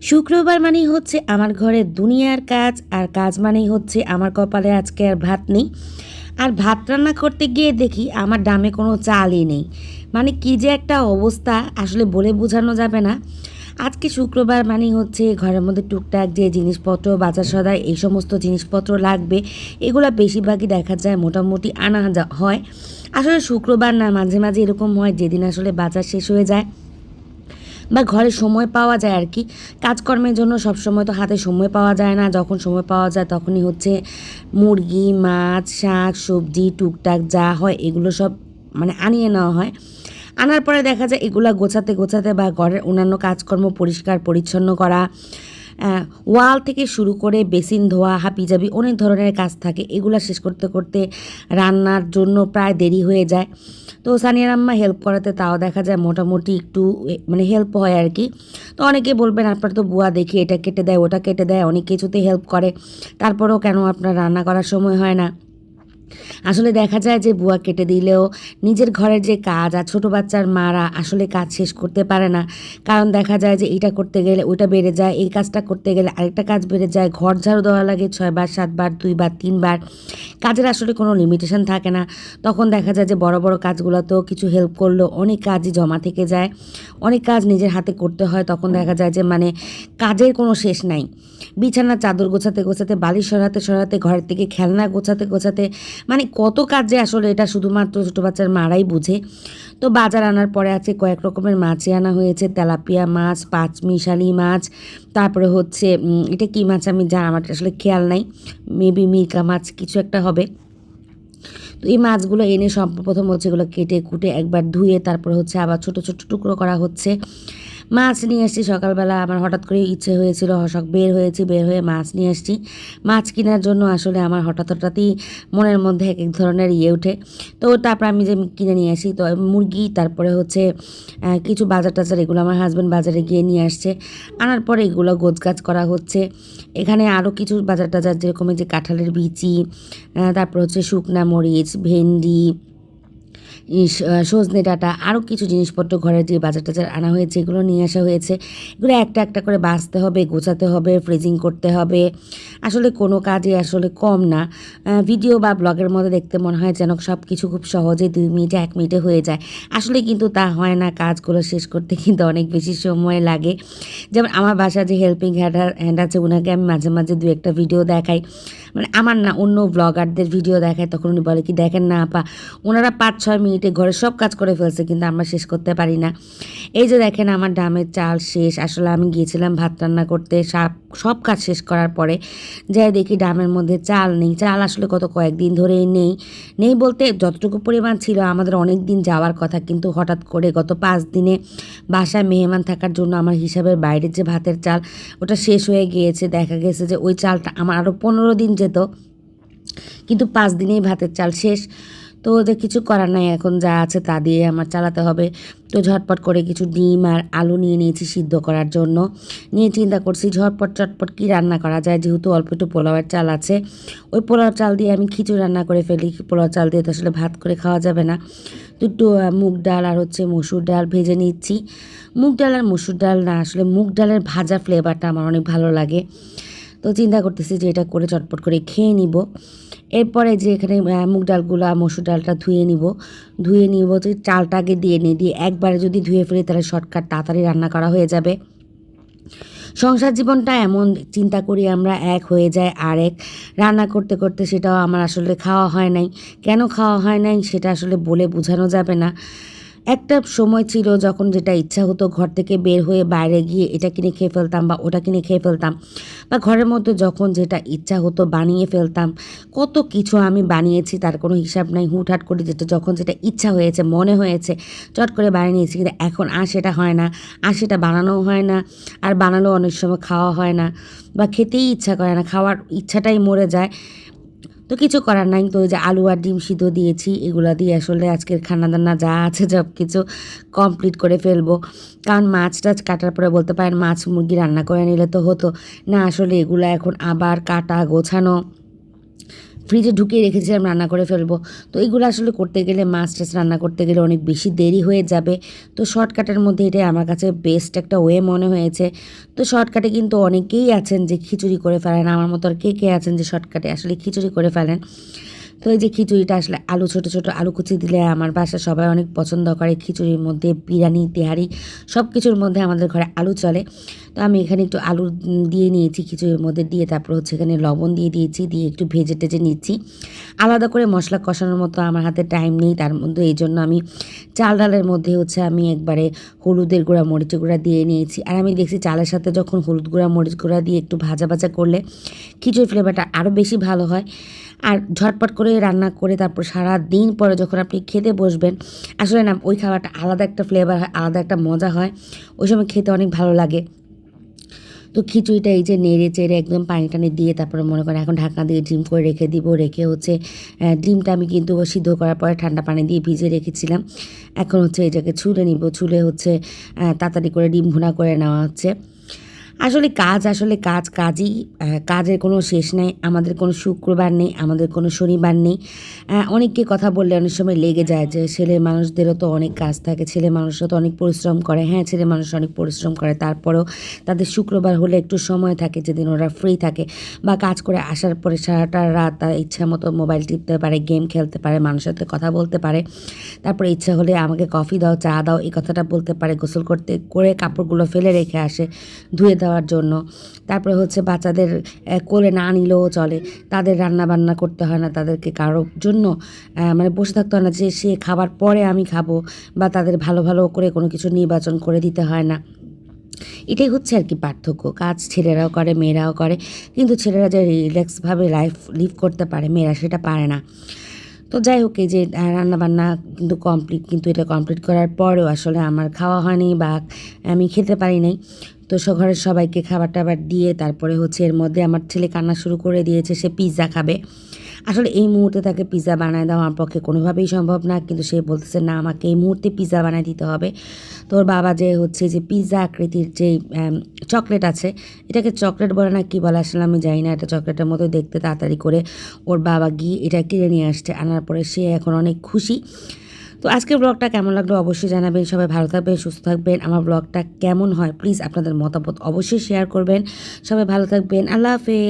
শুক্রবার মানেই হচ্ছে আমার ঘরে দুনিয়ার কাজ, আর কাজ মানেই হচ্ছে আমার কপালে আজকে আর ভাত নেই। আর ভাত রান্না করতে গিয়ে দেখি আমার ডামে কোনো চালই নেই। মানে কি যে একটা অবস্থা, আসলে বলে বোঝানো যাবে না। আজকে শুক্রবার মানেই হচ্ছে ঘরের মধ্যে টুকটাক যে জিনিসপত্র, বাজার সদায় এই সমস্ত জিনিসপত্র লাগবে, এগুলো বেশিরভাগই দেখা যায় মোটামুটি আনা হয়। আসলে শুক্রবার না, মাঝে মাঝে এরকম হয়, যেদিন আসলে বাজার শেষ হয়ে যায়। বা ঘরে সময় পাওয়া যায় আর কি। কাজকর্মের জন্য সব সময় তো হাতে সময় পাওয়া যায় না। যখন সময় পাওয়া যায় তখনই হচ্ছে মুরগি, মাছ, শাক, সবজি, টুকটাক যা হয় এগুলো সব মানে আনিয়ে নেওয়া হয়। আনার পরে দেখা যায় এগুলা গোছাতে গোছাতে বা ঘরের অন্যান্য কাজকর্ম পরিষ্কার, পরিচ্ছন্ন করা ওয়াল থেকে শুরু করে বেসিন, ধোয়া হাপিজাবি অনেক ধরনের কাজ থাকে। এগুলো শেষ করতে করতে রান্নার জন্য প্রায় দেরি হয়ে যায়। তো সানিয়ার আম্মা হেল্প করাতে তাও দেখা যায় মোটামুটি একটু মানে হেল্প হয় আর কি। তো অনেকে বলবেন, আপনার তো বুয়া দেখি এটা কেটে দেয়, ওটা কেটে দেয়। অনেক কিছুতে হেল্প করে। তারপরেও কেন আপনার রান্না করার সময় হয় না? আসলে দেখা যায় যে বুয়া কেটে দিলেও নিজের ঘরের যে কাজ আর ছোটো বাচ্চার মারা আসলে কাজ শেষ করতে পারে না। কারণ দেখা যায় যে এইটা করতে গেলে ওইটা বেড়ে যায়, এই কাজটা করতে গেলে আরেকটা কাজ বেড়ে যায়, ঘর ঝাড়ু দেওয়া লাগে ছয়বার, সাতবার, দুইবার, তিনবার। কাজের আসলে কোনো লিমিটেশন থাকে না। তখন দেখা যায় যে বড় বড় কাজগুলোতেও কিছু হেল্প করলেও অনেক কাজই জমা থেকে যায়। অনেক কাজ নিজের হাতে করতে হয়। তখন দেখা যায় যে মানে কাজের কোনো শেষ নাই। বিছানার চাদর গোছাতে গোছাতে, বালিশ সরাতে সরাতে, ঘরের থেকে খেলনা গোছাতে গোছাতে মানে কত কাজ আসলে এটা শুধুমাত্র ছোটো বাচ্চার মারাই বুঝে। তো বাজার আনার পরে আছে কয়েক রকমের মাছই আনা হয়েছে, তেলাপিয়া মাছ পাঁচমিশালি মাছ, তারপরে হচ্ছে এটা কী মাছ আমি যা, আমার আসলে খেয়াল নাই মেবি মিরকা মাছ, কিছু একটা হবে। তো এই মাছগুলো এনে সর্বপ্রথম হচ্ছে এগুলো কেটে কুটে একবার ধুয়ে তারপর হচ্ছে আবার ছোট ছোট টুকরো করা হচ্ছে। মাছ নিয়ে আসছি সকালবেলা আমার হঠাৎ করে ইচ্ছে হয়েছিল, হসক বের হয়েছি, বের হয়ে মাছ নিয়ে আসছি মাছ কেনার জন্য আসলে আমার হঠাৎ হঠাৎই মনের মধ্যে এক এক ধরনের ইয়ে ওঠে। তো তারপর আমি যে কিনে নিয়ে আসি, তো মুরগি, তারপরে হচ্ছে কিছু বাজার টাজার, এগুলো আমার হাজব্যান্ড বাজারে গিয়ে নিয়ে আসছে। আনার পরে এগুলো গোছগাছ করা হচ্ছে। এখানে আরও কিছু বাজার টাজার, যেরকম যে কাঁঠালের বিচি তারপর হচ্ছে শুকনা মরিচ, ভেন্ডি সজনে ডাঁটা আরও কিছু জিনিসপত্র ঘরের যে বাজার টাজার আনা হয়েছে, এগুলো নিয়ে আসা হয়েছে। এগুলো একটা একটা করে বাঁচতে হবে, গোছাতে হবে ফ্রিজিং করতে হবে। আসলে কোনো কাজই আসলে কম না। ভিডিও বা ব্লগের মধ্যে দেখতে মনে হয় যেন সব কিছু খুব সহজে দুই মিনিটে, এক মিনিটে হয়ে যায়। আসলে কিন্তু তা হয় না, কাজগুলো শেষ করতে কিন্তু অনেক বেশি সময় লাগে। যেমন আমার বাসা যে হেল্পিং হ্যান্ড হ্যান্ড আছে ওনাকে আমি মাঝে মাঝে দু একটা ভিডিও দেখাই। মানে আমার না অন্য ব্লগারদের ভিডিও দেখায়, তখন উনি বলে কি, দেখেন না আপা ওনারা পাঁচ ছয় মিনিটে ঘরে সব কাজ করে ফেলছে, কিন্তু আমরা শেষ করতে পারি না। এই যে দেখেন আমার ডামের চাল শেষ, আসলে আমি গিয়েছিলাম ভাত রান্না করতে সব সব কাজ শেষ করার পরে যাই দেখি ডামের মধ্যে চাল নেই। চাল আসলে কত কয়েকদিন ধরেই নেই। নেই বলতে যতটুকু পরিমাণ ছিল আমাদের অনেক দিন যাওয়ার কথা, কিন্তু হঠাৎ করে গত পাঁচ দিনে বাসায় মেহমান থাকার জন্য আমার হিসাবের বাইরের যে ভাতের চাল, ওটা শেষ হয়ে গিয়েছে। দেখা গেছে যে ওই চালটা আমার আরও পনেরো দিন যেত, কিন্তু পাঁচ দিনেই ভাতের চাল শেষ। তো ওদের কিছু করার নাই এখন যা আছে তা দিয়ে আমার চালাতে হবে। তো ঝটপট করে কিছু ডিম আর আলু নিয়ে নিয়েছি সিদ্ধ করার জন্য। নিয়ে চিন্তা করছি ঝটপট চটপট কী রান্না করা যায় যেহেতু অল্প একটু পোলাওয়ের চাল আছে। ওই পোলাও চাল দিয়ে আমি খিচুড়ি রান্না করে ফেলি। পোলাও চাল দিয়ে তো আসলে ভাত করে খাওয়া যাবে না। আহ, মুগ ডাল আর হচ্ছে মসুর ডাল ভেজে নিচ্ছি। মুগ ডাল আর মসুর ডাল না আসলে মুগ ডালের ভাজা ফ্লেভারটা আমার অনেক ভালো লাগে। তো চিন্তা করতেছি যে এটা করে চটপট করে খেয়ে নিব। এরপরে যে এখানে মুগ ডালগুলো, মসুর ডালটা ধুয়ে নিব। ধুয়ে নিব তো চালটাকে দিয়ে নিই দিয়ে একবারে যদি ধুয়ে ফেলি তাহলে শর্টকাট তাড়াতাড়ি রান্না করা হয়ে যাবে। সংসার জীবনটা এমন, চিন্তা করি আমরা এক হয়ে যায় আর এক রান্না করতে করতে সেটাও আমার আসলে খাওয়া হয় নাই। কেন খাওয়া হয় নাই সেটা আসলে বলে বোঝানো যাবে না। একটা সময় ছিল যখন যেটা ইচ্ছা হতো ঘর থেকে বের হয়ে বাইরে গিয়ে এটা কিনে খেয়ে ফেলতাম বা ওটা কিনে খেয়ে ফেলতাম বা ঘরের মধ্যে যখন যেটা ইচ্ছা হতো বানিয়ে ফেলতাম, কত কিছু আমি বানিয়েছি তার কোনো হিসাব নাই, হুটহাট করে যেটা যখন যেটা ইচ্ছা হয়েছে, মনে হয়েছে, চট করে বানিয়ে নিয়েছি, কিন্তু এখন আর সেটা হয় না, আর সেটা বানানোও হয় না, আর বানালেও অনেক সময় খাওয়া হয় না বা খেতেই ইচ্ছা করে না, খাওয়ার ইচ্ছাটাই মরে যায়। তো কিছু করার নাই। তো যে আলু আর ডিম সিদ্ধ দিয়েছি, এগুলো দিয়ে আসলে আজকের খানা দান্না যা আছে সব কিছু কমপ্লিট করে ফেলব। কারণ মাছ টাছ কাটার পরে বলতে পারেন মাছ মুরগি রান্না করে নিলে তো হতো। না, আসলে এগুলো এখন আবার কাটা গোছানো। ফ্রিজে ঢুকিয়ে রেখেছিলাম রান্না করে ফেলব। তো এইগুলো আসলে করতে গেলে মাছ টাছ রান্না করতে গেলে অনেক বেশি দেরি হয়ে যাবে। তো শর্টকাটের মধ্যে এটাই আমার কাছে বেস্ট একটা ওয়ে মনে হয়েছে। তো শর্টকাটে কিন্তু অনেকেই আছেন যে খিচুড়ি করে ফেলেন। আমার মতো আর কে কে আছেন যে শর্টকাটে আসলে খিচুড়ি করে ফেলেন? তো এই যে খিচুড়িটা আসলে আলু, ছোটো ছোটো আলু কুচি দিলে আমার বাসা সবাই অনেক পছন্দ করে। খিচুড়ির মধ্যে বিরিয়ানি, তেহারি সব কিছুর মধ্যে আমাদের ঘরে আলু চলে। তো আমি এখানে একটু আলু দিয়ে নিয়েছি খিচুড়ির মধ্যে, দিয়ে তারপর হচ্ছে এখানে লবণ দিয়ে দিয়েছি, দিয়ে একটু ভেজে টেজে নিচ্ছি। আলাদা করে মশলা কষানোর মতো আমার হাতে টাইম নেই, তার মধ্যে এই জন্য আমি চাল ডালের মধ্যে হচ্ছে আমি একবারে হলুদের গুঁড়া মরিচের গুঁড়া দিয়ে নিয়েছি। আর আমি দেখছি চালের সাথে যখন হলুদ গুঁড়া, মরিচ গুঁড়া দিয়ে একটু ভাজা ভাজা করলে খিচুড়ি ফ্লেভারটা আরও বেশি ভালো হয়। আর ঝটপট করে রান্না করে তারপর সারা দিন পরে যখন আপনি খেতে বসবেন, আসলে না, ওই খাবারটা আলাদা একটা ফ্লেভার হয়, আলাদা একটা মজা হয়। ওই সময় খেতে অনেক ভালো লাগে। তো খিচুড়িটা এই যে নেড়ে চেড়ে একদম পানি টানি দিয়ে তারপরে মনে করেন এখন ঢাকনা দিয়ে ডিম করে রেখে দিব, রেখে হচ্ছে ডিমটা আমি কিন্তু সিদ্ধ করার পরে ঠান্ডা পানি দিয়ে ভিজে রেখেছিলাম। এখন হচ্ছে এটাকে ছুলে নিব, ছুলে হচ্ছে তাড়াতাড়ি করে ডিম ভুনা করে নেওয়া হচ্ছে। আসলে কাজ আসলে কাজ, কাজই কাজের কোনো শেষ নেই, আমাদের কোনো শুক্রবার নেই, আমাদের কোনো শনিবার নেই। অনেককে কথা বললে অনেক সময় লেগে যায় যে ছেলে মানুষদেরও তো অনেক কাজ থাকে ছেলে মানুষরা তো অনেক পরিশ্রম করে। হ্যাঁ ছেলে মানুষ অনেক পরিশ্রম করে, তারপরেও তাদের শুক্রবার হলে একটু সময় থাকে, যেদিন ওরা ফ্রি থাকে বা কাজ করে আসার পরে সারাটা রাত তার ইচ্ছা মতো মোবাইল টিপতে পারে গেম খেলতে পারে, মানুষের সাথে কথা বলতে পারে। তারপরে ইচ্ছা হলে আমাকে কফি দাও, চা দাও, এই কথাটা বলতে পারে, গোসল করতে, করে কাপড়গুলো ফেলে রেখে আসে, ধুয়ে দেওয়ার জন্য। তারপরে হচ্ছে বাচ্চাদের কোলে না নিলেও চলে। তাদের রান্না বান্না করতে হয় না তাদেরকে কারোর জন্য। মানে বসে থাকতে হয় না যে সে খাবার পরে আমি খাব বা তাদের ভালো ভালো করে কোনো কিছু নির্বাচন করে দিতে হয় না। এটাই হচ্ছে আর কি পার্থক্য। কাজ ছেলেরাও করে, মেয়েরাও করে। কিন্তু ছেলেরা যে রিল্যাক্সভাবে লাইফ লিভ করতে পারে, মেয়েরা সেটা পারে না। তো যাই হোক, এই যে রান্নাবান্না কিন্তু কমপ্লিট কিন্তু এটা কমপ্লিট করার পরেও আসলে আমার খাওয়া হয়নি বা আমি খেতে পারি নাই। তো ঘরের সবাইকে খাবার টাবার দিয়ে তারপরে হচ্ছে এর মধ্যে আমার ছেলে কান্না শুরু করে দিয়েছে, সে পিৎজা খাবে। আসলে এই মুহূর্তে তাকে পিৎজা বানায় দেওয়া আমার পক্ষে কোনোভাবেই সম্ভব না, কিন্তু সে বলতেছে, না, আমাকে এই মুহূর্তে পিৎজা বানায় দিতে হবে। তোর বাবা যে হচ্ছে যে পিৎজা আকৃতির যে চকলেট আছে, এটাকে চকলেট বলে না, কি বলে আসলে আমি জানি না, এটা চকলেটের মতো দেখতে তাড়াতাড়ি করে ওর বাবা গিয়ে এটা কিনে নিয়ে আসছে, আনার পরে সে এখন অনেক খুশি। তো আজকের ব্লগটা কেমন লাগল অবশ্যই জানাবেন। সবাই ভালো থাকবেন, সুস্থ থাকবেন। আমার ব্লগটা কেমন হয় প্লিজ আপনাদের মতামত অবশ্যই শেয়ার করবেন। সবাই ভালো থাকবেন। আল্লাহ হাফেজ।